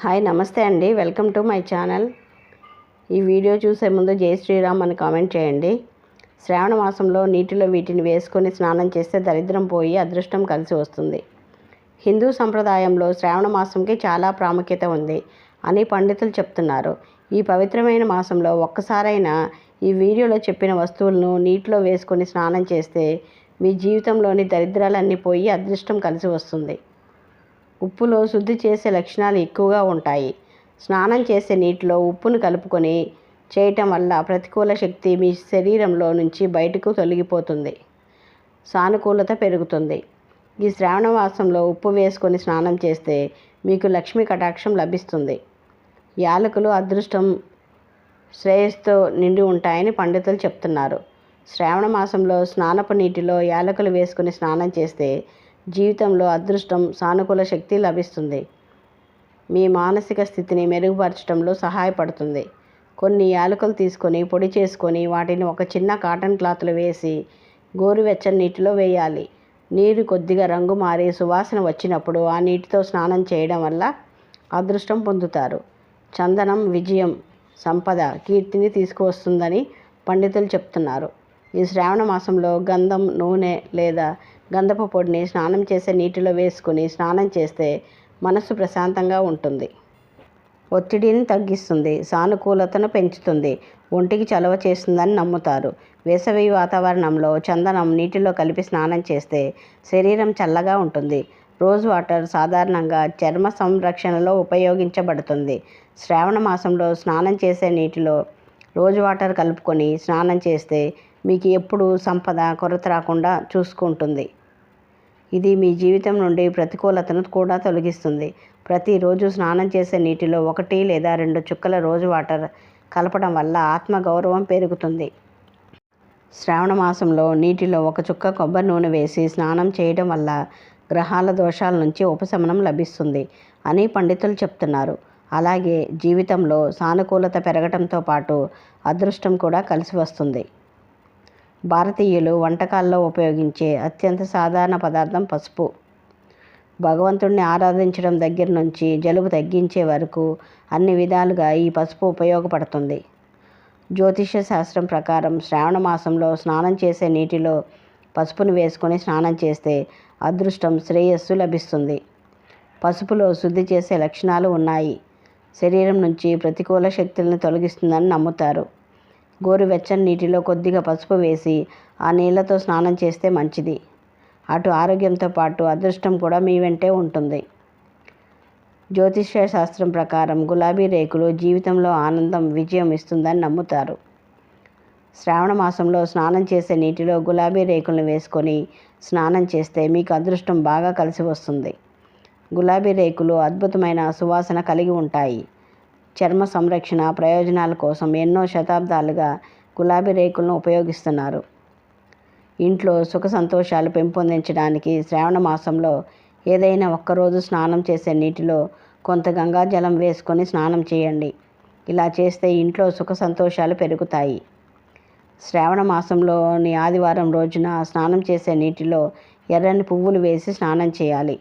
Hi నమస్తే అండి. Welcome to my channel. ఈ వీడియో చూసే ముందు జై శ్రీరామ్ అని కామెంట్ చేయండి. శ్రావణ మాసంలో నీటిలో వీటిని వేసుకొని స్నానం చేస్తే దరిద్రం పోయి అదృష్టం కలిసి వస్తుంది. హిందూ సంప్రదాయంలో శ్రావణ మాసంకి చాలా ప్రాముఖ్యత ఉంది అని పండితులు చెప్తున్నారు. ఈ పవిత్రమైన మాసంలో ఒక్కసారైనా ఈ వీడియోలో చెప్పిన వస్తువులను నీటిలో వేసుకొని స్నానం చేస్తే మీ జీవితంలోని దరిద్రాలన్నీ పోయి అదృష్టం కలిసి వస్తుంది. ఉప్పులో శుద్ధి చేసే లక్షణాలు ఎక్కువగా ఉంటాయి. స్నానం చేసే నీటిలో ఉప్పును కలుపుకొని చేయటం వల్ల ప్రతికూల శక్తి మీ శరీరంలో నుంచి బయటకు తొలగిపోతుంది. సానుకూలత పెరుగుతుంది. ఈ శ్రావణ మాసంలో ఉప్పు వేసుకొని స్నానం చేస్తే మీకు లక్ష్మీ కటాక్షం లభిస్తుంది. యాలకులు అదృష్టం శ్రేయస్తో నిండి ఉంటాయని పండితులు చెప్తున్నారు. శ్రావణ మాసంలో స్నానపు నీటిలో యాలకులు వేసుకుని స్నానం చేస్తే జీవితంలో అదృష్టం సానుకూల శక్తి లభిస్తుంది. మీ మానసిక స్థితిని మెరుగుపరచడంలో సహాయపడుతుంది. కొన్ని యాలకులు తీసుకొని పొడి చేసుకొని వాటిని ఒక చిన్న కాటన్ క్లాత్లో వేసి గోరువెచ్చని నీటిలో వేయాలి. నీరు కొద్దిగా రంగు మారి సువాసన వచ్చినప్పుడు ఆ నీటితో స్నానం చేయడం వల్ల అదృష్టం పొందుతారు. చందనం విజయం సంపద కీర్తిని తీసుకువస్తుందని పండితులు చెప్తున్నారు. ఈ శ్రావణ మాసంలో గంధం నూనె లేదా గంధపు పొడిని స్నానం చేసే నీటిలో వేసుకుని స్నానం చేస్తే మనసు ప్రశాంతంగా ఉంటుంది. ఒత్తిడిని తగ్గిస్తుంది సానుకూలతను పెంచుతుంది ఒంటికి చలవ చేస్తుందని నమ్ముతారు. వేసవి వాతావరణంలో చందనం నీటిలో కలిపి స్నానం చేస్తే శరీరం చల్లగా ఉంటుంది. రోజ్ వాటర్ సాధారణంగా చర్మ సంరక్షణలో ఉపయోగించబడుతుంది. శ్రావణ మాసంలో స్నానం చేసే నీటిలో రోజ్ వాటర్ కలుపుకొని స్నానం చేస్తే మీకు ఎప్పుడు సంపద కొరత రాకుండా చూసుకుంటుంది. ఇది మీ జీవితం నుండి ప్రతికూలతను కూడా తొలగిస్తుంది. ప్రతిరోజు స్నానం చేసే నీటిలో ఒకటి లేదా రెండు చుక్కల రోజు వాటర్ కలపడం వల్ల ఆత్మగౌరవం పెరుగుతుంది. శ్రావణ మాసంలో నీటిలో ఒక చుక్క కొబ్బరి నూనె వేసి స్నానం చేయడం వల్ల గ్రహాల దోషాల నుంచి ఉపశమనం లభిస్తుంది అని పండితులు చెప్తున్నారు. అలాగే జీవితంలో సానుకూలత పెరగటంతో పాటు అదృష్టం కూడా కలిసి వస్తుంది. భారతీయులు వంటకాల్లో ఉపయోగించే అత్యంత సాధారణ పదార్థం పసుపు. భగవంతుణ్ణి ఆరాధించడం దగ్గర నుంచి జలుబు తగ్గించే వరకు అన్ని విధాలుగా ఈ పసుపు ఉపయోగపడుతుంది. జ్యోతిష్య శాస్త్రం ప్రకారం శ్రావణ మాసంలో స్నానం చేసే నీటిలో పసుపును వేసుకొని స్నానం చేస్తే అదృష్టం శ్రేయస్సు లభిస్తుంది. పసుపులో శుద్ధి చేసే లక్షణాలు ఉన్నాయి. శరీరం నుంచి ప్రతికూల శక్తులను తొలగిస్తుందని నమ్ముతారు. గోరువెచ్చని నీటిలో కొద్దిగా పసుపు వేసి ఆ నీళ్ళతో స్నానం చేస్తే మంచిది. అటు ఆరోగ్యంతో పాటు అదృష్టం కూడా మీ వెంటే ఉంటుంది. జ్యోతిష్య శాస్త్రం ప్రకారం గులాబీ రేకులు జీవితంలో ఆనందం విజయం ఇస్తుందని నమ్ముతారు. శ్రావణ మాసంలో స్నానం చేసే నీటిలో గులాబీ రేకులను వేసుకొని స్నానం చేస్తే మీకు అదృష్టం బాగా కలిసి వస్తుంది. గులాబీ రేకులు అద్భుతమైన సువాసన కలిగి ఉంటాయి. చర్మ సంరక్షణ ప్రయోజనాల కోసం ఎన్నో శతాబ్దాలుగా గులాబీ రేకులను ఉపయోగిస్తున్నారు. ఇంట్లో సుఖ సంతోషాలు పెంపొందించడానికి శ్రావణ మాసంలో ఏదైనా ఒక్కరోజు స్నానం చేసే నీటిలో కొంత గంగా జలం వేసుకొని స్నానం చేయండి. ఇలా చేస్తే ఇంట్లో సుఖ సంతోషాలు పెరుగుతాయి. శ్రావణ మాసంలోని ఆదివారం రోజున స్నానం చేసే నీటిలో ఎర్రని పువ్వులు వేసి స్నానం చేయాలి.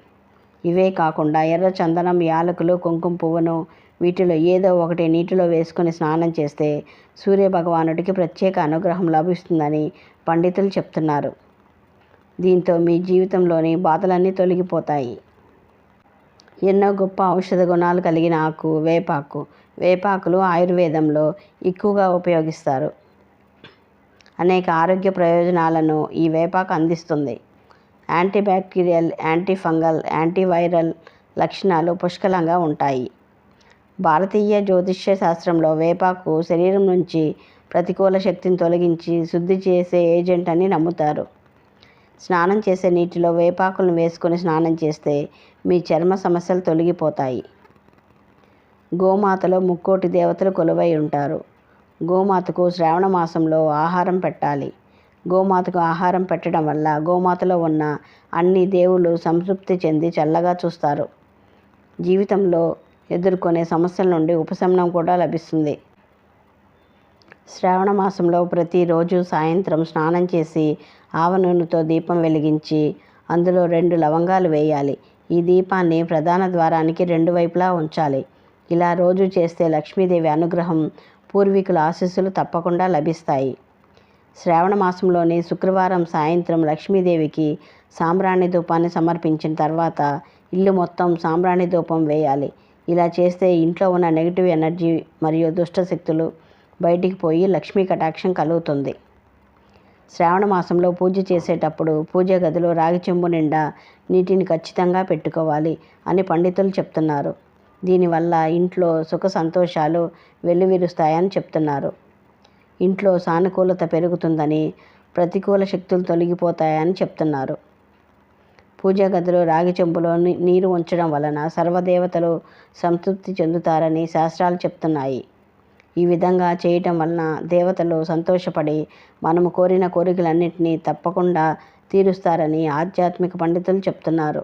ఇవే కాకుండా ఎర్ర చందనం యాలకులు కుంకుమ పువ్వును వీటిలో ఏదో ఒకటి నీటిలో వేసుకొని స్నానం చేస్తే సూర్యభగవానుడికి ప్రత్యేక అనుగ్రహం లభిస్తుందని పండితులు చెప్తున్నారు. దీంతో మీ జీవితంలోని బాధలన్నీ తొలగిపోతాయి. ఎన్నో గొప్ప ఔషధ గుణాలు కలిగిన ఆకు వేపాకు వేపాకులు ఆయుర్వేదంలో ఎక్కువగా ఉపయోగిస్తారు. అనేక ఆరోగ్య ప్రయోజనాలను ఈ వేపాకు అందిస్తుంది. యాంటీబ్యాక్టీరియల్ యాంటీఫంగల్ యాంటీవైరల్ లక్షణాలు పుష్కలంగా ఉంటాయి. భారతీయ జ్యోతిష్య శాస్త్రంలో వేపాకు శరీరం నుంచి ప్రతికూల శక్తిని తొలగించి శుద్ధి చేసే ఏజెంట్ అని నమ్ముతారు. స్నానం చేసే నీటిలో వేపాకులను వేసుకొని స్నానం చేస్తే మీ చర్మ సమస్యలు తొలగిపోతాయి. గోమాతలో ముక్కోటి దేవతలు కొలువై ఉంటారు. గోమాతకు శ్రావణ మాసంలో ఆహారం పెట్టాలి. గోమాతకు ఆహారం పెట్టడం వల్ల గోమాతలో ఉన్న అన్ని దేవుళ్ళు సంతృప్తి చెంది చల్లగా చూస్తారు. జీవితంలో ఎదుర్కొనే సమస్యల నుండి ఉపశమనం కూడా లభిస్తుంది. శ్రావణ మాసంలో ప్రతిరోజు సాయంత్రం స్నానం చేసి ఆవ నూనెతో దీపం వెలిగించి అందులో రెండు లవంగాలు వేయాలి. ఈ దీపాన్ని ప్రధాన ద్వారానికి రెండు వైపులా ఉంచాలి. ఇలా రోజు చేస్తే లక్ష్మీదేవి అనుగ్రహం పూర్వీకుల ఆశీస్సులు తప్పకుండా లభిస్తాయి. శ్రావణ మాసంలోని శుక్రవారం సాయంత్రం లక్ష్మీదేవికి సాంబ్రాణి ధూపాన్ని సమర్పించిన తర్వాత ఇల్లు మొత్తం సాంబ్రాణి ధూపం వేయాలి. ఇలా చేస్తే ఇంట్లో ఉన్న నెగిటివ్ ఎనర్జీ మరియు దుష్ట శక్తులు బయటికి పోయి లక్ష్మీ కటాక్షం కలుగుతుంది. శ్రావణ మాసంలో పూజ చేసేటప్పుడు పూజ గదిలో రాగి చెంబు నిండా నీటిని ఖచ్చితంగా పెట్టుకోవాలి అని పండితులు చెప్తున్నారు. దీనివల్ల ఇంట్లో సుఖ సంతోషాలు వెల్లువిరుస్తాయని చెప్తున్నారు. ఇంట్లో సానుకూలత పెరుగుతుందని ప్రతికూల శక్తులు తొలగిపోతాయని చెప్తున్నారు. పూజా గదిలో రాగి చెంబులో నీరు ఉంచడం వలన సర్వదేవతలు సంతృప్తి చెందుతారని శాస్త్రాలు చెప్తున్నాయి. ఈ విధంగా చేయటం వలన దేవతలు సంతోషపడి మనము కోరిన కోరికలన్నింటినీ తప్పకుండా తీరుస్తారని ఆధ్యాత్మిక పండితులు చెప్తున్నారు.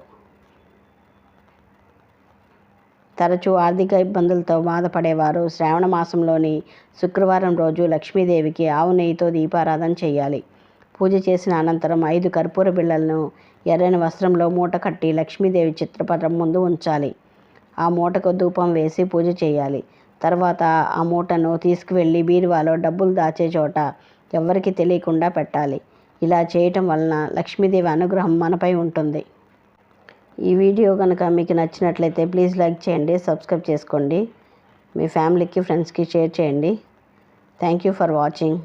తరచూ ఆర్థిక ఇబ్బందులతో బాధపడేవారు శ్రావణ మాసంలోని శుక్రవారం రోజు లక్ష్మీదేవికి ఆవు నెయ్యితో దీపారాధన చేయాలి. పూజ చేసిన అనంతరం ఐదు కర్పూర బిళ్ళలను ఎర్రని వస్త్రంలో మూట కట్టి లక్ష్మీదేవి చిత్రపటం ముందు ఉంచాలి. ఆ మూటకు ధూపం వేసి పూజ చేయాలి. తర్వాత ఆ మూటను తీసుకువెళ్ళి బీరువాలో డబ్బులు దాచే చోట ఎవ్వరికి తెలియకుండా పెట్టాలి. ఇలా చేయటం వలన లక్ష్మీదేవి అనుగ్రహం మనపై ఉంటుంది. ఈ వీడియో కనుక మీకు నచ్చినట్లయితే ప్లీజ్ లైక్ చేయండి సబ్స్క్రైబ్ చేసుకోండి. మీ ఫ్యామిలీకి ఫ్రెండ్స్కి షేర్ చేయండి. Thank you for watching.